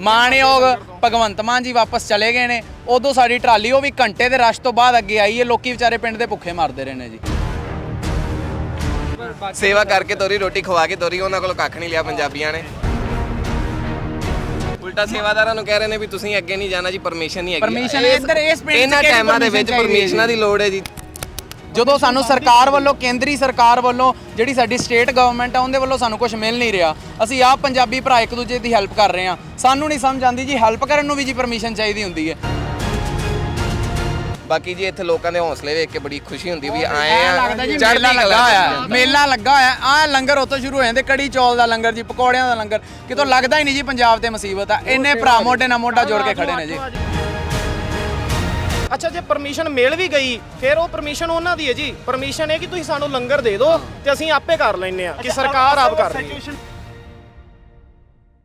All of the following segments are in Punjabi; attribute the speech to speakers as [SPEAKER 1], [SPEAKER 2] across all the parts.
[SPEAKER 1] ਮਾਣਯੋਗ ਭਗਵੰਤ ਮਾਨ ਜੀ ਵਾਪਸ ਚਲੇ ਗਏ ਨੇ। ਉਦੋਂ ਸਾਡੀ ਟਰਾਲੀ ਉਹ ਵੀ ਘੰਟੇ ਦੇ ਰਸ਼ ਤੋਂ ਬਾਅਦ ਅੱਗੇ ਆਈ ਹੈ। ਲੋਕੀ ਵਿਚਾਰੇ ਪਿੰਡ ਦੇ ਭੁੱਖੇ ਮਰਦੇ ਰਹੇ ਨੇ ਜੀ।
[SPEAKER 2] ਸੇਵਾ ਕਰਕੇ ਤੋਰੀ ਰੋਟੀ ਖਵਾ ਕੇ ਤੋਰੀ ਉਹਨਾਂ ਕੋਲੋਂ ਕੱਖ ਨਹੀਂ ਲਿਆ ਪੰਜਾਬੀਆਂ ਨੇ। ਉਲਟਾ ਸੇਵਾਦਾਰਾਂ ਨੂੰ ਕਹਿ ਰਹੇ ਨੇ ਵੀ ਤੁਸੀਂ ਅੱਗੇ ਨਹੀਂ ਜਾਣਾ ਜੀ ਪਰਮਿਸ਼ਨ ਨਹੀਂ ਹੈਗੀ। ਇਸ-
[SPEAKER 1] ਇੱਧਰ ਇਸ ਪਿੰਡ 'ਚ
[SPEAKER 2] ਇਹਨਾਂ
[SPEAKER 1] ਕਿਹੜੀ
[SPEAKER 2] ਟਾਈਮਾਂ ਦੇ ਵਿੱਚ
[SPEAKER 1] permission ਚਾਹੀਦੀ ਹੈ
[SPEAKER 2] ਪਰਮਿਸ਼ਨਾਂ ਦੀ ਲੋੜ ਹੈ ਜੀ।
[SPEAKER 1] ਜਦੋਂ ਸਾਨੂੰ ਸਰਕਾਰ ਵੱਲੋਂ ਕੇਂਦਰੀ ਸਰਕਾਰ ਵੱਲੋਂ ਜਿਹੜੀ ਸਾਡੀ ਸਟੇਟ ਗਵਰਨਮੈਂਟ ਆ ਉਹਦੇ ਵੱਲੋਂ ਸਾਨੂੰ ਕੁਝ ਮਿਲ ਨਹੀਂ ਰਿਹਾ। ਅਸੀਂ ਆਪ ਪੰਜਾਬੀ ਭਰਾ ਇੱਕ ਦੂਜੇ ਦੀ ਹੈਲਪ ਕਰ ਰਹੇ ਹਾਂ। ਸਾਨੂੰ ਨਹੀਂ ਸਮਝ ਆਉਂਦੀ ਜੀ ਹੈਲਪ ਕਰਨ ਨੂੰ ਵੀ ਜੀ ਪਰਮਿਸ਼ਨ ਚਾਹੀਦੀ ਹੁੰਦੀ ਹੈ।
[SPEAKER 2] ਬਾਕੀ ਜੀ ਇੱਥੇ ਲੋਕਾਂ ਦੇ ਹੌਸਲੇ ਵੇਖ ਕੇ ਬੜੀ ਖੁਸ਼ੀ ਹੁੰਦੀ ਵੀ ਆਏ ਆ ਚੜ੍ਹਦੀ
[SPEAKER 1] ਲੱਗਾ ਹੋਇਆ। ਮੇਲਾ ਲੱਗਾ ਹੋਇਆ। ਆ ਲੰਗਰ ਉੱਥੋਂ ਸ਼ੁਰੂ ਹੋ ਜਾਂਦੇ ਕੜੀ ਚੌਲ ਦਾ ਲੰਗਰ ਜੀ ਪਕੌੜਿਆਂ ਦਾ ਲੰਗਰ। ਕਿਤੋਂ ਲੱਗਦਾ ਹੀ ਨਹੀਂ ਜੀ ਪੰਜਾਬ ਤੇ ਮੁਸੀਬਤ ਆ। ਇੰਨੇ ਭਰਾ ਮੋਢੇ ਨਾਲ ਮੋਢਾ ਜੋੜ ਕੇ ਖੜੇ ਨੇ ਜੀ।
[SPEAKER 3] ਅੱਛਾ ਜੇ ਪਰਮਿਸ਼ਨ ਮਿਲ ਵੀ ਗਈ ਫਿਰ ਉਹ ਪਰਮਿਸ਼ਨ ਉਹਨਾਂ ਦੀ ਹੈ ਜੀ। ਪਰਮਿਸ਼ਨ ਹੈ ਕਿ ਤੁਸੀਂ ਸਾਨੂੰ ਲੰਗਰ ਦੇ ਦਿਓ ਤੇ ਅਸੀਂ ਆਪੇ ਕਰ ਲੈਨੇ ਆ ਕਿ ਸਰਕਾਰ ਆਪ ਕਰ ਰਹੀ ਹੈ।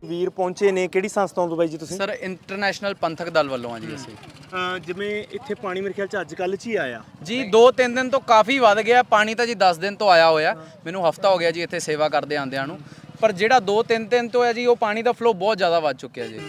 [SPEAKER 4] ਵੀਰ ਪਹੁੰਚੇ ਨੇ ਕਿਹੜੀ ਸੰਸਥਾ ਤੋਂ ਬਾਈ ਜੀ ਤੁਸੀਂ?
[SPEAKER 1] ਸਰ ਇੰਟਰਨੈਸ਼ਨਲ ਪੰਥਕ ਦਲ ਵੱਲੋਂ ਆ ਜੀ ਅਸੀਂ।
[SPEAKER 4] ਜਿਵੇਂ ਇੱਥੇ ਪਾਣੀ ਮੇਰੇ ਖਿਆਲ ਚ ਅੱਜ ਕੱਲ੍ਹ ਚ ਹੀ ਆਇਆ।
[SPEAKER 1] ਜੀ 2-3 ਦਿਨ ਤੋਂ ਕਾਫੀ ਵੱਧ ਗਿਆ ਪਾਣੀ ਤਾਂ ਜੀ 10 ਦਿਨ ਤੋਂ ਆਇਆ ਹੋਇਆ। ਮੈਨੂੰ ਹਫਤਾ ਹੋ ਗਿਆ ਜੀ ਇੱਥੇ ਸੇਵਾ ਕਰਦੇ ਆਂਦਿਆਂ ਨੂੰ। ਪਰ ਜਿਹੜਾ 2-3 ਦਿਨ ਤੋਂ ਹੈ ਜੀ ਉਹ ਪਾਣੀ ਦਾ ਫਲੋ ਬਹੁਤ ਜ਼ਿਆਦਾ ਵੱਧ ਚੁੱਕਿਆ ਜੀ।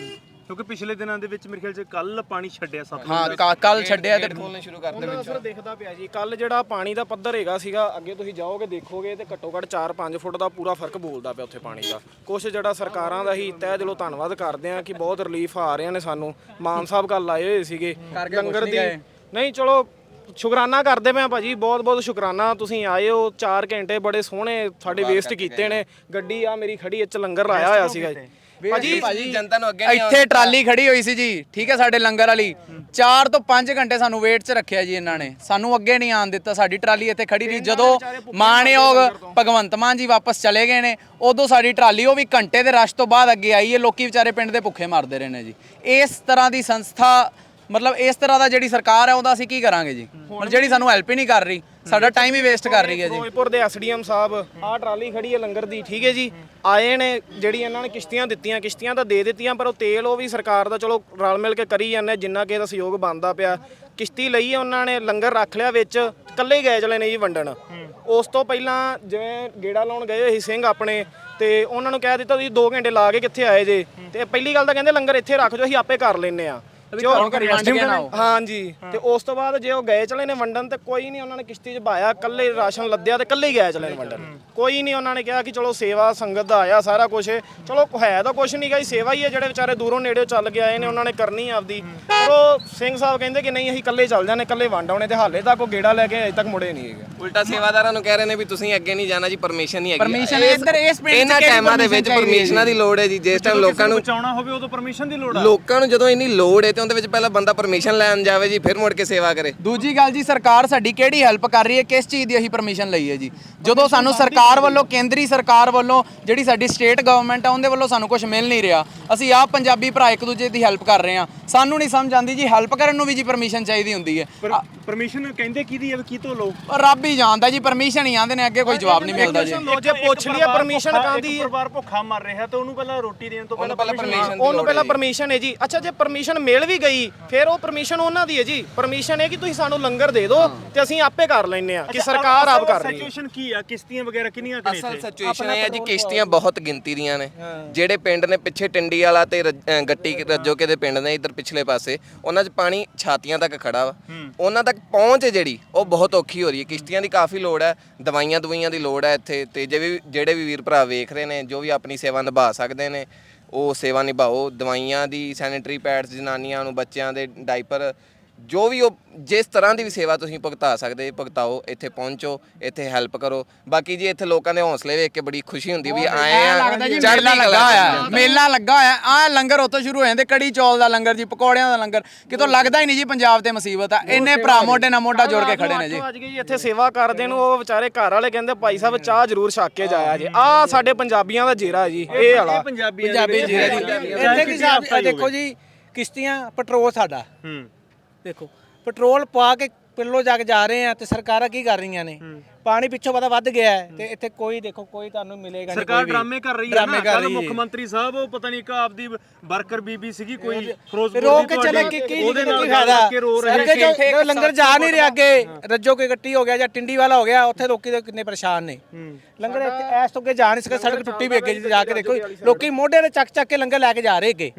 [SPEAKER 4] ਕਿਉਂਕਿ ਪਿਛਲੇ ਦਿਨਾਂ ਦੇ ਵਿੱਚ ਮੇਰੇ ਖਿਆਲ ਚ ਕੱਲ ਪਾਣੀ ਛੱਡਿਆ ਸੱਤ
[SPEAKER 1] ਹਾਂ ਕੱਲ ਛੱਡਿਆ ਤੇ
[SPEAKER 2] ਖੋਲਣੇ ਸ਼ੁਰੂ ਕਰਦੇ
[SPEAKER 3] ਉਹਨਾਂ ਸਰ ਦੇਖਦਾ ਪਿਆ ਜੀ। ਕੱਲ ਜਿਹੜਾ ਪਾਣੀ ਦਾ ਪੱਧਰ ਹੈਗਾ ਸੀਗਾ ਅੱਗੇ ਤੁਸੀਂ ਜਾਓਗੇ ਦੇਖੋਗੇ ਤੇ ਘੱਟੋ ਘੱਟ 4-5 ਫੁੱਟ ਦਾ ਪੂਰਾ ਫ਼ਰਕ ਬੋਲਦਾ ਪਿਆ ਉੱਥੇ ਪਾਣੀ ਦਾ। ਕੁਛ ਜਿਹੜਾ ਸਰਕਾਰਾਂ ਦਾ ਹੀ ਤਹਿ ਦਿਲੋਂ ਧੰਨਵਾਦ ਕਰਦੇ ਆ ਕਿ ਬਹੁਤ ਰਿਲੀਫ ਆ ਰਹੇ ਨੇ ਸਾਨੂੰ। ਮਾਨ ਸਾਹਿਬ ਕੱਲ ਆਏ ਹੋਏ ਸੀਗੇ। ਲੰਗਰ
[SPEAKER 1] ਨਹੀਂ
[SPEAKER 3] ਦੀ। ਨਹੀਂ ਚਲੋ ਸ਼ੁਕਰਾਨਾ ਕਰਦੇ ਆ ਭਾਜੀ। ਬਹੁਤ ਬਹੁਤ ਸ਼ੁਕਰਾਨਾ। ਤੁਸੀਂ ਆਏ ਹੋ 4 ਘੰਟੇ ਬੜੇ ਸੋਹਣੇ ਸਾਡੇ ਵੇਸਟ ਕੀਤੇ ਨੇ। ਗੱਡੀ ਆ ਮੇਰੀ ਖੜੀ ਇੱਚ ਲੰਗਰ ਲਾਇਆ ਹੋਇਆ ਸੀਗਾ ਜੀ।
[SPEAKER 2] ਭਾਜੀ ਭਾਜੀ। ਜਨਤਾ ਨੂੰ ਅੱਗੇ ਨਹੀਂ
[SPEAKER 1] ਇੱਥੇ ਟਰਾਲੀ ਖੜੀ ਹੋਈ ਸੀ ਜੀ ਠੀਕ ਹੈ ਸਾਡੇ ਲੰਗਰ ਵਾਲੀ। 4 ਤੋਂ 5 ਘੰਟੇ ਸਾਨੂੰ ਵੇਟ 'ਚ ਰੱਖਿਆ ਜੀ ਇਹਨਾਂ ਨੇ। ਸਾਨੂੰ ਅੱਗੇ ਨਹੀਂ ਆਣ ਦਿੱਤਾ ਸਾਡੀ ਟਰਾਲੀ ਇੱਥੇ ਖੜੀ ਰਹੀ। ਜਦੋਂ ਮਾਣਯੋਗ ਭਗਵੰਤ ਮਾਨ ਜੀ ਵਾਪਸ ਚਲੇ ਗਏ ਨੇ ਉਦੋਂ ਸਾਡੀ ਟਰਾਲੀ ਉਹ ਵੀ ਘੰਟੇ ਦੇ ਰਸ਼ ਤੋਂ ਬਾਅਦ ਅੱਗੇ ਆਈ ਹੈ। ਲੋਕੀ ਵਿਚਾਰੇ ਪਿੰਡ ਦੇ ਭੁੱਖੇ ਮਰਦੇ ਰਹੇ ਨੇ ਜੀ। ਇਸ ਤਰ੍ਹਾਂ ਦੀ ਸੰਸਥਾ ਮਤਲਬ ਇਸ ਤਰ੍ਹਾਂ ਦਾ ਜਿਹੜੀ ਸਰਕਾਰ ਹੈ ਉਹਦਾ ਅਸੀਂ ਕੀ ਕਰਾਂਗੇ ਜੀ? ਮਤਲਬ ਜਿਹੜੀ ਸਾਨੂੰ ਹੈਲਪ ਹੀ ਨਹੀਂ ਕਰ ਰਹੀ ਸਾਡਾ ਟਾਈਮ ਹੀ ਵੇਸਟ ਕਰ ਰਹੀ ਹੈ ਜੀ।
[SPEAKER 3] ਫਿਰੋਜ਼ਪੁਰ ਦੇ ਐਸਡੀਐਮ ਸਾਹਿਬ ਆਹ ਟਰਾਲੀ ਖੜੀ ਹੈ ਲੰਗਰ ਦੀ ਠੀਕ ਹੈ ਜੀ? ਆਏ ਨੇ ਜਿਹੜੀ ਇਹਨਾਂ ਨੇ ਕਿਸ਼ਤੀਆਂ ਦਿੱਤੀਆਂ ਕਿਸ਼ਤੀਆਂ ਤਾਂ ਦੇ ਦਿੱਤੀਆਂ ਪਰ ਉਹ ਤੇਲ ਉਹ ਵੀ ਸਰਕਾਰ ਦਾ ਚਲੋ ਰਲ ਮਿਲ ਕੇ ਕਰੀ ਜਾਂਦੇ ਜਿੰਨਾ ਕਿ ਇਹਦਾ ਸਹਿਯੋਗ ਬਣਦਾ ਪਿਆ। ਕਿਸ਼ਤੀ ਲਈ ਹੈ ਉਹਨਾਂ ਨੇ ਲੰਗਰ ਰੱਖ ਲਿਆ ਵਿੱਚ ਇਕੱਲੇ ਹੀ ਗਏ ਚਲੇ ਨੇ ਜੀ ਵੰਡਣ। ਉਸ ਤੋਂ ਪਹਿਲਾਂ ਜਿਵੇਂ ਗੇੜਾ ਲਾਉਣ ਗਏ ਸੀ ਸਿੰਘ ਆਪਣੇ ਤੇ ਉਹਨਾਂ ਨੂੰ ਕਹਿ ਦਿੱਤਾ ਤੁਸੀਂ 2 ਘੰਟੇ ਲਾ ਕੇ ਕਿੱਥੇ ਆਏ ਜੇ? ਤੇ ਪਹਿਲੀ ਗੱਲ ਤਾਂ ਕਹਿੰਦੇ ਲੰਗਰ ਇੱਥੇ ਰੱਖ ਜੋ ਅਸੀਂ ਆਪੇ ਕਰ ਲੈਨੇ ਆ ਹਾਂਜੀ ਤੇ ਉਸ ਤੋਂ ਬਾਅਦ ਜੇ ਉਹ ਗਏ ਚਲੇ ਨੇ ਵੰਡਣ ਤੇ ਕੋਈ ਨਹੀਂ ਉਹਨਾਂ ਨੇ ਕਿਸ਼ਤੀ 'ਚ ਬਾਇਆ ਕੱਲੇ ਰਾਸ਼ਨ ਲੱਦਿਆ ਤੇ ਕੱਲੇ ਹੀ ਗਏ ਚਲੇ ਨੇ ਵੰਡਣ। ਕੋਈ ਨਹੀਂ ਉਹਨਾਂ ਨੇ ਕਿਹਾ ਕਿ ਚਲੋ ਸੇਵਾ ਸੰਗਤ ਦਾ ਆਇਆ ਸਾਰਾ ਕੁਝ ਚਲੋ ਹੈ ਤਾਂ ਕੁਝ ਨਹੀਂ ਗਈ ਸੇਵਾ ਹੀ ਹੈ ਜਿਹੜੇ ਵਿਚਾਰੇ ਦੂਰੋਂ ਨੇੜਿਓਂ ਚੱਲ ਕੇ ਆਏ ਨੇ ਉਹਨਾਂ ਨੇ ਕਰਨੀ ਆਪਦੀ। ਪਰ ਉਹ ਸਿੰਘ ਸਾਹਿਬ ਕਹਿੰਦੇ ਕਿ ਨਹੀਂ ਅਸੀਂ ਕੱਲੇ ਚੱਲ ਜਾਂਦੇ ਕੱਲੇ ਵੰਡ ਆਉਣੇ ਤੇ ਹਾਲੇ ਤੱਕ ਉਹ ਗੇੜਾ ਲੈ ਕੇ ਅਜੇ ਤੱਕ ਮੁੜੇ ਨਹੀਂ ਹੈਗੇ।
[SPEAKER 2] ਉਲਟਾ ਸੇਵਾਦਾਰਾਂ ਨੂੰ ਕਹਿ ਰਹੇ ਨੇ ਵੀ ਤੁਸੀਂ ਅੱਗੇ ਨਹੀਂ ਜਾਣਾ ਜੀ ਪਰਮਿਸ਼ਨ ਨਹੀਂ ਹੈਗੀ। ਇਸ-
[SPEAKER 1] ਇੱਧਰ ਇਸ ਪਿੰਡ
[SPEAKER 2] ਇਹਨਾਂ ਟਾਈਮਾਂ ਦੇ ਵਿੱਚ
[SPEAKER 1] ਹੈ
[SPEAKER 2] ਪਰਮਿਸ਼ਨਾਂ ਦੀ ਲੋੜ ਹੈ ਜੀ ਜਿਸ ਟਾਈਮ ਲੋਕਾਂ ਨੂੰ
[SPEAKER 4] ਬਚਾਉਣਾ ਹੋਵੇ ਉਦੋਂ ਪਰਮਿਸ਼ਨ ਦੀ ਲੋੜ ਆ।
[SPEAKER 2] ਲੋਕਾਂ ਨੂੰ ਜਦੋਂ ਇੰਨੀ ਲੋੜ ਹੈ ਤੇ ਉਹਦੇ ਵਿੱਚ ਪਹਿਲਾਂ ਬੰਦਾ ਪਰਮਿਸ਼ਨ ਲੈਣ ਜਾਵੇ ਜੀ ਫਿਰ ਮੁੜ ਕੇ ਸੇਵਾ ਕਰੇ।
[SPEAKER 1] ਦੂਜੀ ਗੱਲ ਜੀ ਸਰਕਾਰ ਸਾਡੀ ਕਿਹੜੀ ਹੈਲਪ ਕਰ ਰਹੀ ਹੈ ਕਿਸ ਚੀਜ਼ ਦੀ ਅਸੀਂ ਪਰਮਿਸ਼ਨ ਲਈ ਹੈ ਜੀ? ਜਦੋਂ ਸਾਨੂੰ ਸਰਕਾਰ ਵੱਲੋਂ ਕੇਂਦਰੀ ਸਰਕਾਰ ਵੱਲੋਂ ਜਿਹੜੀ ਸਾਡੀ ਸਟੇਟ ਗਵਰਨਮੈਂਟ ਆ ਉਹਦੇ ਵੱਲੋਂ ਸਾਨੂੰ ਕੁਝ ਮਿਲ ਨਹੀਂ ਰਿਹਾ। ਅਸੀਂ ਆਪ ਪੰਜਾਬੀ ਭਰਾ ਇੱਕ ਦੂਜੇ ਦੀ ਹੈਲਪ ਕਰ ਰਹੇ ਹਾਂ। ਸਾਨੂੰ ਨਹੀਂ ਸਮਝ ਆਉਂਦੀ ਜੀ ਹੈਲਪ ਕਰਨ ਨੂੰ ਵੀ ਜੀ ਪਰਮਿਸ਼ਨ ਚਾਹੀਦੀ ਹੁੰਦੀ ਹੈ।
[SPEAKER 4] ਪਰਮਿਸ਼ਨ ਕਹਿੰਦੇ ਕਿਹਦੀ ਹੈ ਵੀ ਕੀ ਤੋਂ
[SPEAKER 1] ਔਰ ਰੱਬ ਹੀ ਜਾਣਦਾ ਜੀ ਪਰਮਿਸ਼ਨ ਹੀ ਆਂਦੇ ਨੇ ਅੱਗੇ ਕੋਈ ਜਵਾਬ ਨਹੀਂ ਮਿਲਦਾ ਜੀ।
[SPEAKER 3] ਲੋ ਜੇ ਪੁੱਛ ਲਿਆ ਪਰਮਿਸ਼ਨ ਕਾਂਦੀ ਹੈ?
[SPEAKER 4] ਪਰਿਵਾਰ ਭੁੱਖਾ ਮਰ ਰਿਹਾ ਤੇ ਉਹਨੂੰ ਪਹਿਲਾਂ ਰੋਟੀ ਦੇਣ ਤੋਂ ਪਹਿਲਾਂ
[SPEAKER 2] ਦੀ
[SPEAKER 3] ਉਹਨੂੰ ਪਹਿਲਾਂ। ਪਰਮਿਸ਼ਨ ਹੈ ਜੀ। ਅੱਛਾ ਜੇ ਪਰਮਿਸ਼ਨ ਮਿਲ ਵੀ ਗਈ ਫਿਰ ਉਹ ਪਰਮਿਸ਼ਨ ਉਹਨਾਂ ਦੀ ਹੈ ਜੀ। ਪਰਮਿਸ਼ਨ ਹੈ ਕਿ ਤੁਸੀਂ ਸਾਨੂੰ ਲੰਗਰ ਦੇ ਦਿਓ ਤੇ ਅਸੀਂ ਆਪੇ ਕਰ ਲੈਨੇ ਆ ਕਿ ਸਰਕਾਰ ਆਪ ਕਰ ਰਹੀ ਹੈ।
[SPEAKER 4] ਸਿਚੁਏਸ਼ਨ ਕੀ ਆ? ਕਿਸ਼ਤੀਆਂ ਵਗੈਰਾ ਕਿੰਨੀਆਂ ਕੁ ਨੇ
[SPEAKER 2] ਅਸਲ
[SPEAKER 4] ਇੱਥੇ?
[SPEAKER 2] ਸਿਚੁਏਸ਼ਨ ਇਹ ਹੈ ਜੀ ਕਿਸ਼ਤੀਆਂ ਬਹੁਤ ਗਿਣਤੀ ਦੀਆਂ ਨੇ। ਜਿਹੜੇ ਪਿੰਡ ਨੇ ਪਿੱਛੇ ਟਿੰਡੀ ਵਾਲਾ ਤੇ ਰੱਜ- ਅਹ ਗੱਟੀ ਰੱਜੋਕੇ ਦੇ ਪਿੰਡ ਨੇ ਇਧਰ ਪਿਛਲੇ ਪਾਸੇ ਉਹਨਾਂ 'ਚ ਪਾਣੀ ਛਾਤੀਆਂ ਤੱਕ ਖੜਾ ਵਾ। ਉਹਨਾਂ ਤੱਕ ਪਹੁੰਚ ਜਿਹੜੀ ਉਹ ਬਹੁਤ ਔਖੀ ਹੋ ਰਹੀ ਹੈ। ਕਿਸ਼ਤੀਆਂ ਦੀ ਕਾਫੀ ਲੋੜ ਹੈ ਦਵਾਈਆਂ ਦਵਾਈਆਂ ਦੀ ਲੋੜ ਹੈ ਇੱਥੇ ਤੇ ਜੇ ਵੀ ਜਿਹੜੇ ਵੀ ਵੀਰ ਭਰਾ ਵੇਖ ਰਹੇ ਨੇ ਜੋ ਵੀ ਆਪਣੀ ਸੇਵਾ ਨਿਭਾ ਸਕਦੇ ਨੇ ਉਹ ਸੇਵਾ ਨਿਭਾਓ ਦਵਾਈਆਂ ਦੀ ਸੈਨੀਟਰੀ ਪੈਡਸ ਜਨਾਨੀਆਂ ਨੂੰ ਬੱਚਿਆਂ ਦੇ ਡਾਈਪਰ ਜੋ ਵੀ ਉਹ ਜਿਸ ਤਰ੍ਹਾਂ ਦੀ ਵੀ ਸੇਵਾ ਤੁਸੀਂ ਭੁਗਤਾ ਸਕਦੇ ਭੁਗਤਾਓ ਇੱਥੇ ਪਹੁੰਚੋ ਇੱਥੇ ਹੈਲਪ ਕਰੋ। ਬਾਕੀ ਜੀ ਇੱਥੇ ਲੋਕਾਂ ਦੇ ਹੌਸਲੇ ਵੇਖ ਕੇ ਬੜੀ ਖੁਸ਼ੀ ਹੁੰਦੀ ਵੀ ਆਏ ਆ।
[SPEAKER 1] ਲੱਗਦਾ ਜੀ ਮੇਲਾ ਲੱਗਾ ਹੋਇਆ। ਮੇਲਾ ਲੱਗਾ ਹੋਇਆ। ਆ ਲੰਗਰ ਉੱਥੋਂ ਸ਼ੁਰੂ ਹੋ ਜਾਂਦੇ ਕੜੀ ਚੌਲ ਦਾ ਲੰਗਰ ਜੀ ਪਕੌੜਿਆਂ ਦਾ ਲੰਗਰ। ਕਿਤੋਂ ਲੱਗਦਾ ਹੀ ਨਹੀਂ ਜੀ ਪੰਜਾਬ ਤੇ ਮੁਸੀਬਤ ਆ। ਇੰਨੇ ਭਰਾ ਮੋਢੇ ਨਾਲ ਮੋਢਾ ਜੋੜ ਕੇ ਖੜੇ ਨੇ ਜੀ।
[SPEAKER 3] ਅੱਜ ਜੀ ਇੱਥੇ ਸੇਵਾ ਕਰਦੇ ਨੂੰ ਉਹ ਵਿਚਾਰੇ ਘਰ ਵਾਲੇ ਕਹਿੰਦੇ ਭਾਈ ਸਾਹਿਬ ਚਾਹ ਜ਼ਰੂਰ ਛੱਕ ਕੇ ਜਾਇਆ ਜੀ। ਆ ਸਾਡੇ ਪੰਜਾਬੀਆਂ ਦਾ ਜੀਰਾ ਜੀ ਇਹ ਵਾਲਾ।
[SPEAKER 4] ਪੰਜਾਬੀ
[SPEAKER 1] ਪੰਜਾਬੀ ਜੀਰਾ ਜੀ।
[SPEAKER 5] ਇੱਥੇ ਕੀ ਸਾਹਿਬ ਦੇਖੋ ਜੀ ਕਿਸ਼ਤੀਆਂ ਪੈਟਰੋਲ ਸਾਡਾ।
[SPEAKER 4] ਹੂੰ।
[SPEAKER 5] ਦੇਖੋ ਪੈਟਰੋਲ ਪਾ ਕੇ ਪਿੱਲੋ ਜਾ ਕੇ ਜਾ ਰਹੇ ਆ ਤੇ ਸਰਕਾਰਾਂ ਕੀ ਕਰ ਰਹੀਆਂ ਨੇ? ਪਾਣੀ ਪਿੱਛੋਂ ਪਤਾ ਵੱਧ ਗਿਆ ਹੈ ਤੇ ਇੱਥੇ ਕੋਈ ਦੇਖੋ ਕੋਈ ਤੁਹਾਨੂੰ ਮਿਲੇਗਾ ਨਹੀਂ
[SPEAKER 4] ਸਰਕਾਰ। ਡਰਾਮੇ ਕਰ ਰਹੀ ਹੈ ਨਾ ਕੱਲ ਮੁੱਖ। ਮੰਤਰੀ ਸਾਹਿਬ ਉਹ ਪਤਾ ਨਹੀਂ ਇੱਕ ਆਪਦੀ ਵਰਕਰ ਬੀਬੀ ਸੀਗੀ ਕੋਈ ਫਿਰੋਜ਼ਪੁਰ ਦੀ
[SPEAKER 5] ਚਲੇ ਕੀ ਕੀ
[SPEAKER 4] ਉਹਦੇ ਨਾਲ
[SPEAKER 5] ਫਾਇਦਾ? ਅੱਗੇ। ਜੋ ਲੰਗਰ ਜਾ ਨਹੀਂ ਰਿਹਾ ਅੱਗੇ ਰੱਜੋ ਕੇ ਗੱਟੀ ਹੋ ਗਿਆ ਜਾਂ ਟਿੰਡੀ ਵਾਲਾ ਹੋ ਗਿਆ ਉੱਥੇ ਲੋਕੀ ਦੇ ਕਿੰਨੇ ਪਰੇਸ਼ਾਨ ਨੇ। ਲੰਗਰ ਇੱਥੇ ਐਸ ਤੋਂ ਅੱਗੇ ਜਾ ਨਹੀਂ ਸਕੇ ਸੜਕ ਟੁੱਟੀ ਵੀ ਅੱਗੇ ਜਾ ਕੇ ਦੇਖੋ ਲੋਕੀ ਮੋਢੇ ਤੇ ਚੱਕ ਚੱਕ ਕੇ ਲੰਗਰ ਲੈ ਕੇ ਜਾ ਰਹੇ ਅੱਗੇ।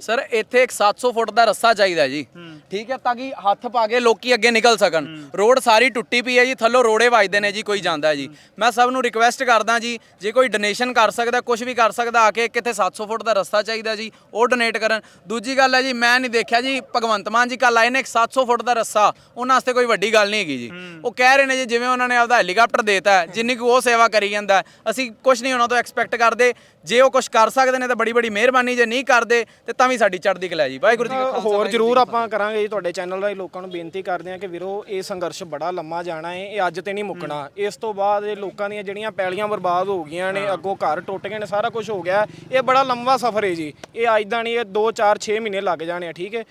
[SPEAKER 1] ਸਰ ਇੱਥੇ ਇੱਕ 700 ਫੁੱਟ ਦਾ ਰਸਤਾ ਚਾਹੀਦਾ ਜੀ। ਠੀਕ ਹੈ ਤਾਂ ਕਿ ਹੱਥ ਪਾ ਕੇ ਲੋਕੀ ਅੱਗੇ ਨਿਕਲ ਸਕਣ। ਰੋਡ ਸਾਰੀ ਟੁੱਟੀ ਪਈ ਹੈ ਜੀ ਥੱਲੋਂ ਰੋੜੇ ਵੱਜਦੇ ਨੇ ਜੀ ਕੋਈ ਜਾਂਦਾ ਜੀ। ਮੈਂ ਸਭ ਨੂੰ ਰਿਕਵੈਸਟ ਕਰਦਾ ਜੀ ਜੇ ਕੋਈ ਡੋਨੇਸ਼ਨ ਕਰ ਸਕਦਾ ਕੁਝ ਵੀ ਕਰ ਸਕਦਾ ਆ ਕੇ ਕਿਤੇ 700 ਫੁੱਟ ਦਾ ਰਸਤਾ ਚਾਹੀਦਾ ਜੀ ਉਹ ਡੋਨੇਟ ਕਰਨ। ਦੂਜੀ ਗੱਲ ਹੈ ਜੀ ਮੈਂ ਨਹੀਂ ਦੇਖਿਆ ਜੀ ਭਗਵੰਤ ਮਾਨ ਜੀ ਕੱਲ ਆਏ ਨੇ ਇੱਕ 700 ਫੁੱਟ ਦਾ ਰਸਤਾ ਉਹਨਾਂ ਵਾਸਤੇ ਕੋਈ ਵੱਡੀ ਗੱਲ ਨਹੀਂ ਹੈਗੀ ਜੀ। ਉਹ ਕਹਿ ਰਹੇ ਨੇ ਜੀ ਜਿਵੇਂ ਉਹਨਾਂ ਨੇ ਆਪਦਾ ਹੈਲੀਕਾਪਟਰ ਦੇਤਾ ਜਿੰਨੀ ਕੁ ਉਹ ਸੇਵਾ ਕਰੀ ਜਾਂਦਾ ਅਸੀਂ ਕੁਝ ਨਹੀਂ ਉਹਨਾਂ ਤੋਂ ਐਕਸਪੈਕਟ ਕਰਦੇ। ਜੇ ਉਹ ਕੁਝ ਕਰ ਸਕਦੇ ਨੇ ਤਾਂ ਬੜੀ ਬੜੀ ਮਿਹਰਬਾਨੀ ਜੇ ਨਹੀਂ ਕਰਦੇ ਤੇ ਤਾਂ ਵੀ ਸਾਡੀ ਚੜ੍ਹਦੀ ਕਲਾ ਜੀ। ਵਾਹਿਗੁਰੂ ਜੀ ਕਾ ਖਾਲਸਾ
[SPEAKER 3] ਹੋਰ ਜ਼ਰੂਰ ਆਪਾਂ ਕਰਾਂਗੇ ਜੀ ਤੁਹਾਡੇ ਚੈਨਲ ਰਾਹੀਂ। ਲੋਕਾਂ ਨੂੰ ਬੇਨਤੀ ਕਰਦੇ ਹਾਂ ਕਿ ਵੀਰੋ ਇਹ ਸੰਘਰਸ਼ ਬੜਾ ਲੰਮਾ ਜਾਣਾ ਹੈ ਇਹ ਅੱਜ ਤੇ ਨਹੀਂ ਮੁੱਕਣਾ। ਇਸ ਤੋਂ ਬਾਅਦ ਇਹ ਲੋਕਾਂ ਦੀਆਂ ਜਿਹੜੀਆਂ ਪੈਲੀਆਂ ਬਰਬਾਦ ਹੋ ਗਈਆਂ ਨੇ ਅੱਗੋਂ ਘਰ ਟੁੱਟ ਗਏ ਨੇ ਸਾਰਾ ਕੁਝ ਹੋ ਗਿਆ। ਇਹ ਬੜਾ ਲੰਮਾ ਸਫ਼ਰ ਹੈ ਜੀ। ਇਹ ਅੱਜ ਦਾ ਨਹੀਂ ਇਹ 2 4 6 ਮਹੀਨੇ ਲੱਗ ਜਾਣੇ ਆ ਠੀਕ ਹੈ?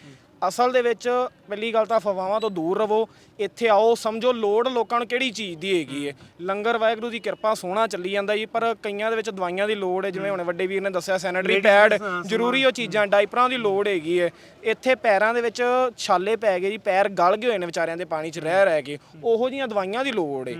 [SPEAKER 3] ਅਸਲ ਦੇ ਵਿੱਚ ਪਹਿਲੀ ਗੱਲ ਤਾਂ ਫਵਾਵਾਂ ਤੋਂ ਦੂਰ ਰਵੋ ਇੱਥੇ ਆਓ ਸਮਝੋ ਲੋੜ ਲੋਕਾਂ ਨੂੰ ਕਿਹੜੀ ਚੀਜ਼ ਦੀ ਹੈਗੀ ਹੈ ਲੰਗਰ ਵਾਹਿਗੁਰੂ ਦੀ ਕਿਰਪਾ ਸੋਹਣਾ ਚੱਲੀ ਜਾਂਦਾ ਜੀ ਪਰ ਕਈਆਂ ਦੇ ਵਿੱਚ ਦਵਾਈਆਂ ਦੀ ਲੋੜ ਹੈ ਜਿਵੇਂ ਹੁਣ ਵੱਡੇ ਵੀਰ ਨੇ ਦੱਸਿਆ ਸੈਨੇਟਰੀ ਪੈਡ ਜ਼ਰੂਰੀ ਉਹ ਚੀਜ਼ਾਂ ਡਾਈਪਰਾਂ ਦੀ ਲੋੜ ਹੈਗੀ ਹੈ ਇੱਥੇ ਪੈਰਾਂ ਦੇ ਵਿੱਚ ਛਾਲੇ ਪੈ ਗਏ ਜੀ ਪੈਰ ਗਲ ਗਏ ਹੋਏ ਨੇ ਵਿਚਾਰਿਆਂ ਦੇ ਪਾਣੀ 'ਚ ਰਹਿ ਰਹਿ ਕੇ ਉਹੋ ਜੀਆਂ ਦਵਾਈਆਂ ਦੀ ਲੋੜ ਹੈ।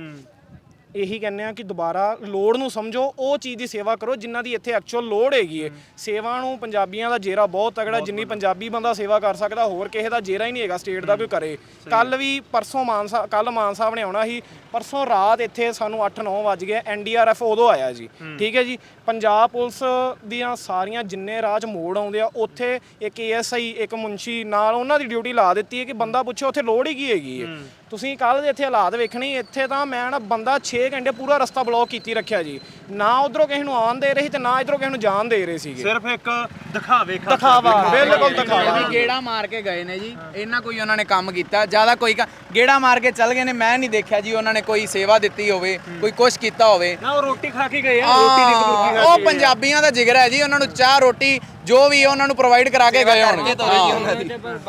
[SPEAKER 3] ਇਹੀ ਕਹਿੰਦੇ ਆ ਕਿ ਦੁਬਾਰਾ ਲੋੜ ਨੂੰ ਸਮਝੋ ਉਹ ਚੀਜ਼ ਦੀ ਸੇਵਾ ਕਰੋ ਜਿਨ੍ਹਾਂ ਦੀ ਇੱਥੇ ਐਕਚੁਅਲ ਲੋੜ ਹੈਗੀ ਹੈ। ਸੇਵਾ ਨੂੰ ਪੰਜਾਬੀਆਂ ਦਾ ਜੇਰਾ ਬਹੁਤ ਤਗੜਾ ਜਿੰਨੀ ਪੰਜਾਬੀ ਬੰਦਾ ਸੇਵਾ ਕਰ ਸਕਦਾ ਹੋਰ ਕਿਸੇ ਦਾ ਜੇਰਾ ਹੀ ਨਹੀਂ ਹੈਗਾ ਸਟੇਟ ਦਾ ਕੋਈ ਕਰੇ। ਕੱਲ ਵੀ ਪਰਸੋਂ ਮਾਨ ਸਾਹਿਬ ਕੱਲ ਮਾਨ ਸਾਹਿਬ ਨੇ ਆਉਣਾ ਸੀ। ਪਰਸੋਂ ਰਾਤ ਇੱਥੇ ਸਾਨੂੰ 8-9 ਵਜ ਗਏ ਐਨਡੀਆਰਐਫ ਉਦੋਂ ਆਇਆ ਜੀ। ਠੀਕ ਹੈ ਜੀ? ਪੰਜਾਬ ਪੁਲਿਸ ਦੀਆਂ ਸਾਰੀਆਂ ਜਿੰਨੇ ਰਾਜ ਮੋੜ ਆਉਂਦੇ ਆ ਉੱਥੇ ਇੱਕ ਏਐਸਆਈ ਇੱਕ ਮੁੰਸ਼ੀ ਨਾਲ ਉਹਨਾਂ ਦੀ ਡਿਊਟੀ ਲਾ ਦਿੱਤੀ ਹੈ ਕਿ ਬੰਦਾ ਪੁੱਛੇ ਉੱਥੇ ਲੋੜ ਹੀ ਕੀ ਹੈਗੀ ਹੈ। ਤੁਸੀਂ ਕੱਲ ਦੇ ਇੱਥੇ ਹਾਲਾਤ ਵੇਖਣੀ ਇੱਥੇ ਤਾਂ ਮੈਂ ਨਾ ਬੰਦਾ 6 ਘੰਟੇ ਪੂਰਾ ਰਸਤਾ ਬਲੌਕ ਕੀਤੀ ਰੱਖਿਆ ਜੀ। ਨਾ ਉਧਰੋਂ ਕਿਸੇ ਨੂੰ ਆਉਣ ਦੇ ਰਹੇ ਤੇ ਨਾ ਇਧਰੋਂ ਕਿਸੇ ਨੂੰ ਜਾਣ ਦੇ ਰਹੇ ਸੀਗੇ।
[SPEAKER 4] ਸਿਰਫ ਇੱਕ ਦਿਖਾਵੇ ਖਾਤਰ
[SPEAKER 3] ਦਿਖਾਵਾ ਬਿਲਕੁਲ ਦਿਖਾਵਾ।
[SPEAKER 1] ਜੀ ਗੇੜਾ ਮਾਰ ਕੇ ਗਏ ਨੇ ਜੀ। ਇਹਨਾਂ ਕੋਈ ਉਹਨਾਂ ਨੇ ਕੰਮ ਕੀਤਾ। ਜ਼ਿਆਦਾ ਕੋਈ ਕ- ਗੇੜਾ ਮਾਰ ਕੇ ਚੱਲ ਗਏ ਨੇ ਮੈਂ ਨਹੀਂ ਦੇਖਿਆ ਜੀ ਉਹਨਾਂ ਨੇ ਕੋਈ ਸੇਵਾ ਦਿੱਤੀ ਹੋਵੇ ਕੋਈ ਕੁਝ ਕੀਤਾ ਹੋਵੇ।
[SPEAKER 4] ਨਾ ਉਹ ਰੋਟੀ ਖਾ ਕੇ ਗਏ ਆ ਰੋਟੀ ਦੀ ਬੁਰਕੀ
[SPEAKER 1] ਹਾਂ, ਉਹ ਪੰਜਾਬੀਆਂ ਦਾ ਜਿਗਰ ਹੈ ਜੀ। ਉਹਨਾਂ ਨੂੰ ਚਾਹ ਰੋਟੀ ਜੋ ਵੀ ਉਹਨਾਂ ਨੂੰ ਪ੍ਰੋਵਾਈਡ ਕਰਾ ਕੇ ਗਏ ਹੋਣਗੇ।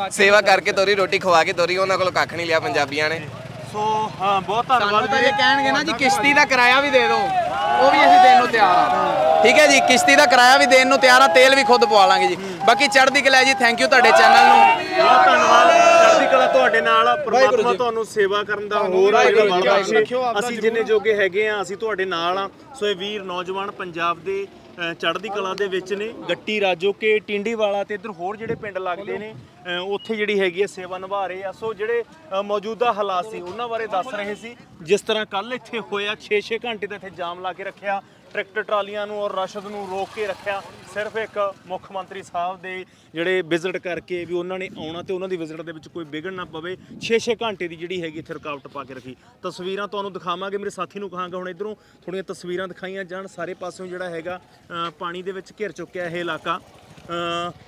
[SPEAKER 2] ਸੇਵਾ ਕਰਕੇ ਤੋਰੀ ਰੋਟੀ ਖਵਾ ਕੇ ਤੋਰੀ। ਉਹਨਾਂ ਕੋਲ ਕੱਖ ਨਹੀਂ ਲਿਆ ਪੰਜਾਬੀਆਂ ਨੇ।
[SPEAKER 4] ਸੋ ਹਾਂ ਬਹੁਤ
[SPEAKER 1] ਸਾਨੂੰ
[SPEAKER 4] ਧੰਨਵਾਦ
[SPEAKER 1] ਤਾਂ ਇਹ ਕਹਿਣਗੇ ਨਾ ਜੀ ਕਿਸ਼ਤੀ ਦਾ ਕਿਰਾਇਆ ਵੀ ਦੇ ਦਿਓ ਉਹ ਵੀ ਅਸੀਂ ਦੇਣ ਨੂੰ ਤਿਆਰ ਆ। ਠੀਕ ਹੈ ਜੀ ਕਿਸ਼ਤੀ ਦਾ ਕਿਰਾਇਆ ਵੀ ਦੇਣ ਨੂੰ ਤਿਆਰ ਆ ਤੇਲ ਵੀ ਖੁਦ ਪਵਾ ਲਾਂਗੇ ਜੀ। ਬਾਕੀ ਚੜ੍ਹਦੀ ਕਲਾ ਜੀ ਥੈਂਕ ਯੂ ਤੁਹਾਡੇ ਚੈਨਲ ਨੂੰ।
[SPEAKER 4] ਬਹੁਤ ਧੰਨਵਾਦ। ਚੜ੍ਹਦੀ ਕਲਾ ਤੁਹਾਡੇ ਨਾਲ। ਪ੍ਰਮਾਤਮਾ ਤੁਹਾਨੂੰ ਸੇਵਾ ਕਰਨ ਦਾ ਹੋਰ ਜਿਹੜਾ ਬਲ ਬਖਸ਼ੇ ਅਸੀਂ ਜਿੰਨੇ ਜੋਗੇ ਹੈਗੇ ਆ ਅਸੀਂ ਤੁਹਾਡੇ ਨਾਲ ਆ। ਸੋ ਇਹ ਵੀਰ ਨੌਜਵਾਨ ਪੰਜਾਬ ਦੇ ਚੜ੍ਹਦੀ ਕਲਾ ਦੇ ਵਿੱਚ ਨੇ। ਗੱਟੀ ਰਾਜੋਕੇ ਟਿੰਡੀ ਵਾਲਾ ਤੇ ਇੱਧਰ ਹੋਰ ਜਿਹੜੇ ਪਿੰਡ ਲੱਗਦੇ ਨੇ। ਉੱਥੇ ਜਿਹੜੀ ਹੈਗੀ ਹੈ ਸੇਵਾ ਨਿਭਾ ਰਹੇ ਆ। ਸੋ ਜਿਹੜੇ ਮੌਜੂਦਾ ਹਾਲਾਤ ਸੀ, ਉਹਨਾਂ ਬਾਰੇ ਦੱਸ ਰਹੇ ਸੀ। ਜਿਸ ਤਰ੍ਹਾਂ ਕੱਲ ਇੱਥੇ ਹੋਇਆ 6-6 ਘੰਟੇ ਦਾ ਇੱਥੇ ਜਾਮ ਲਾ ਕੇ ਰੱਖਿਆ, ਟਰੈਕਟਰ ਟਰਾਲੀਆਂ ਨੂੰ ਔਰ ਰਸ਼ਦ ਨੂੰ ਰੋਕ ਕੇ ਰੱਖਿਆ। ਸਿਰਫ ਇੱਕ ਮੁੱਖ ਮੰਤਰੀ ਸਾਹਿਬ ਦੇ ਜਿਹੜੇ ਵਿਜ਼ਿਟ ਕਰਕੇ ਵੀ ਉਹਨਾਂ ਨੇ ਆਉਣਾ ਤੇ ਉਹਨਾਂ ਦੀ ਵਿਜ਼ਿਟ ਦੇ ਵਿੱਚ ਕੋਈ ਵਿਗੜ ਨਾ ਪਵੇ। 6-6 ਘੰਟੇ ਦੀ ਜਿਹੜੀ ਹੈਗੀ ਇੱਥੇ ਰੁਕਾਵਟ ਪਾ ਕੇ ਰੱਖੀ। ਤਸਵੀਰਾਂ ਤੁਹਾਨੂੰ ਦਿਖਾਵਾਂਗੇ, ਮੇਰੇ ਸਾਥੀ ਨੂੰ ਕਹਾਂਗਾ ਹੁਣ ਇਧਰੋਂ। ਥੋੜੀਆਂ ਤਸਵੀਰਾਂ ਦਿਖਾਈਆਂ ਜਾਣ, ਸਾਰੇ ਪਾਸਿਓਂ ਜਿਹੜਾ ਹੈਗਾ ਪਾਣੀ ਦੇ ਵਿੱਚ ਘਿਰ ਚੁੱਕਿਆ ਇਹ ਇਲਾਕਾ।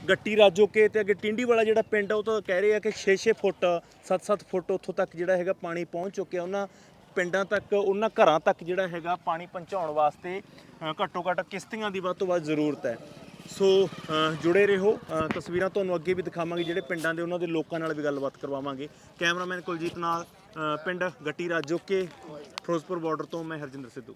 [SPEAKER 4] ਗੱਟੀ ਰਾਜੋਕੇ ਤੇ ਅੱਗੇ ਟਿੰਡੀ ਵਾਲਾ ਜਿਹੜਾ ਪਿੰਡ ਆ, ਉਹ ਤਾਂ ਕਹਿ ਰਹੇ ਆ ਕਿ 6-6 ਫੁੱਟ 7-7 ਫੁੱਟ ਉੱਥੋਂ ਤੱਕ ਜਿਹੜਾ ਹੈਗਾ ਪਾਣੀ ਪਹੁੰਚ ਚੁੱਕਿਆ। ਉਹਨਾਂ ਪਿੰਡਾਂ ਤੱਕ, ਉਹਨਾਂ ਘਰਾਂ ਤੱਕ ਜਿਹੜਾ ਹੈਗਾ ਪਾਣੀ ਪਹੁੰਚਾਉਣ ਵਾਸਤੇ ਘੱਟੋ ਘੱਟ ਕਿਸ਼ਤੀਆਂ ਦੀ ਵੱਧ ਤੋਂ ਵੱਧ ਜ਼ਰੂਰਤ ਹੈ। ਸੋ ਜੁੜੇ ਰਹੋ। ਤਸਵੀਰਾਂ ਤੁਹਾਨੂੰ ਅੱਗੇ ਵੀ ਦਿਖਾਵਾਂਗੇ, ਜਿਹੜੇ ਪਿੰਡਾਂ ਦੇ ਉਹਨਾਂ ਦੇ ਲੋਕਾਂ ਨਾਲ ਵੀ ਗੱਲਬਾਤ ਕਰਵਾਵਾਂਗੇ। ਕੈਮਰਾਮੈਨ ਕੁਲਜੀਤ ਨਾਲ ਪਿੰਡ ਗੱਟੀ ਰਾਜੋਕੇ ਫਿਰੋਜ਼ਪੁਰ ਬਾਰਡਰ ਤੋਂ ਮੈਂ ਹਰਜਿੰਦਰ ਸਿੱਧੂ।